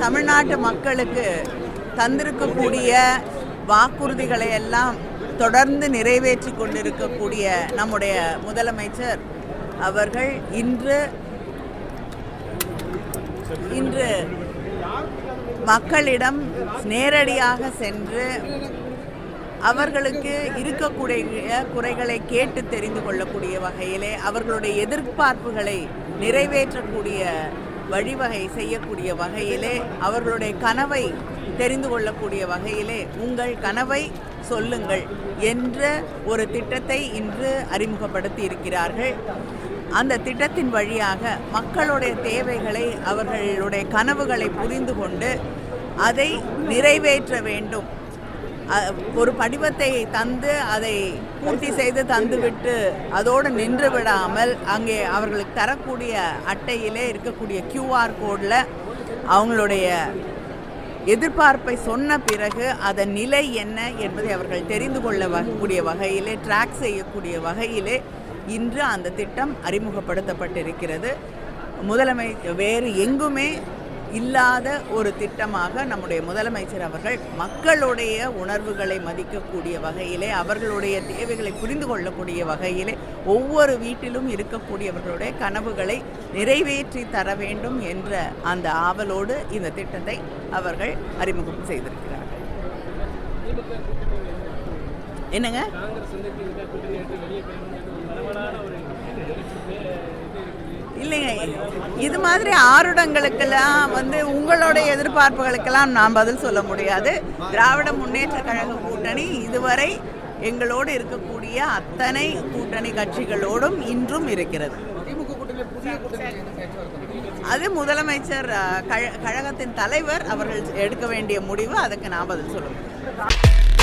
தமிழ்நாட்டு மக்களுக்கு தந்திருக்கக்கூடிய வாக்குறுதிகளை எல்லாம் தொடர்ந்து நிறைவேற்றி கொண்டிருக்கக்கூடிய நம்முடைய முதலமைச்சர் அவர்கள் இன்று இன்று மக்களிடம் நேரடியாக சென்று அவர்களுக்கு இருக்கக்கூடிய குறைகளை கேட்டு தெரிந்து கொள்ளக்கூடிய வகையிலே அவர்களுடைய எதிர்பார்ப்புகளை நிறைவேற்றக்கூடிய வழிவகை செய்யக்கூடிய வகையிலே அவர்களுடைய கனவை தெரிந்து கொள்ளக்கூடிய வகையிலே உங்கள் கனவை சொல்லுங்கள் என்ற ஒரு திட்டத்தை இன்று அறிமுகப்படுத்தி இருக்கிறார்கள். அந்த திட்டத்தின் வழியாக மக்களுடைய தேவைகளை அவர்களுடைய கனவுகளை புரிந்து கொண்டு அதை நிறைவேற்ற வேண்டும். ஒரு படிவத்தை தந்து அதை பூர்த்தி செய்து தந்துவிட்டு அதோடு நின்று விடாமல் அங்கே அவர்களுக்கு தரக்கூடிய அட்டையிலே இருக்கக்கூடிய கியூஆர் கோடில் அவங்களுடைய எதிர்பார்ப்பை சொன்ன பிறகு அதன் நிலை என்ன என்பதை அவர்கள் தெரிந்து கொள்ள வகக்கூடிய வகையிலே ட்ராக் செய்யக்கூடிய வகையிலே இன்று அந்த திட்டம் அறிமுகப்படுத்தப்பட்டிருக்கிறது. முதலமை வேறு எங்குமே இல்லாத ஒரு திட்டமாக நம்முடைய முதலமைச்சர் அவர்கள் மக்களுடைய உணர்வுகளை மதிக்கக்கூடிய வகையிலே அவர்களுடைய தேவைகளை புரிந்து கொள்ளக்கூடிய வகையிலே ஒவ்வொரு வீட்டிலும் இருக்கக்கூடியவர்களுடைய கனவுகளை நிறைவேற்றி தர வேண்டும் என்ற அந்த ஆவலோடு இந்த திட்டத்தை அவர்கள் அறிமுகம் செய்திருக்கிறார்கள். என்னங்க? இது மாதிரி ஆருடங்களுக்கெல்லாம் வந்து உங்களுடைய எதிர்பார்ப்புகளுக்கெல்லாம் நான் பதில் சொல்ல முடியாது. திராவிட முன்னேற்ற கழக கூட்டணி இதுவரை எங்களோடு இருக்கக்கூடிய அத்தனை கூட்டணி கட்சிகளோடும் இன்றும் இருக்கிறது. அது முதலமைச்சர் கழகத்தின் தலைவர் அவர்கள் எடுக்க வேண்டிய முடிவு. அதுக்கு நான் பதில் சொல்லுவேன்